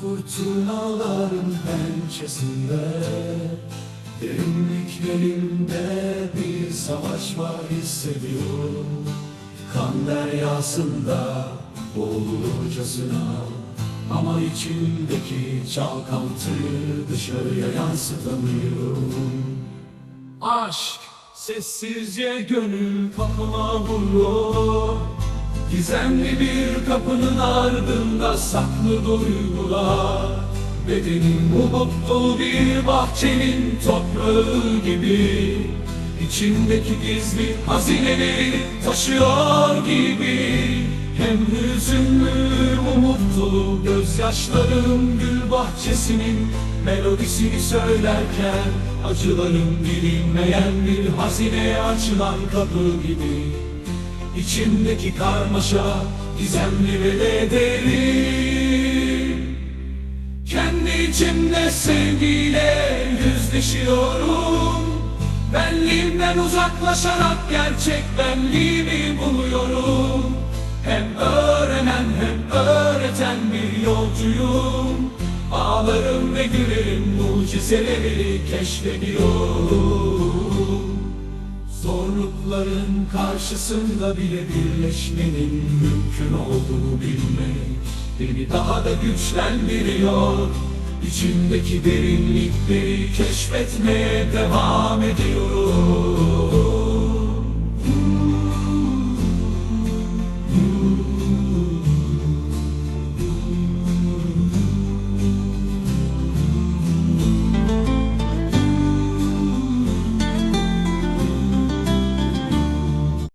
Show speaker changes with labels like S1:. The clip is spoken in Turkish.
S1: Fırtınaların pençesinde Derinliklerinde bir savaş var hissediyorum. Kan deryasında boğulurcasına Ama içimdeki çalkantıyı dışarıya yansıtamıyorum. Aşk sessizce gönül kapıma vuruyor Gizemli bir kapının ardında saklı duygular. Bedenim umutlu bir bahçenin toprağı gibi. İçindeki gizli hazineleri taşıyor gibi. Hem hüzünlü umutlu gözyaşlarım gül bahçesinin Melodisini söylerken acılarım bilinmeyen bir hazineye açılan kapı gibi İçimdeki karmaşa gizemli ve de derin Kendi içimde sevgiyle yüzleşiyorum. Benliğimden uzaklaşarak gerçek benliğimi buluyorum. Hem öğrenen hem öğreten bir yolcuyum. Ağlarım ve gülerim mucizeleri keşfediyorum karşısında bile birleşmenin mümkün olduğunu bilmek Beni daha da güçlendiriyor. İçimdeki derinlikleri keşfetmeye devam ediyorum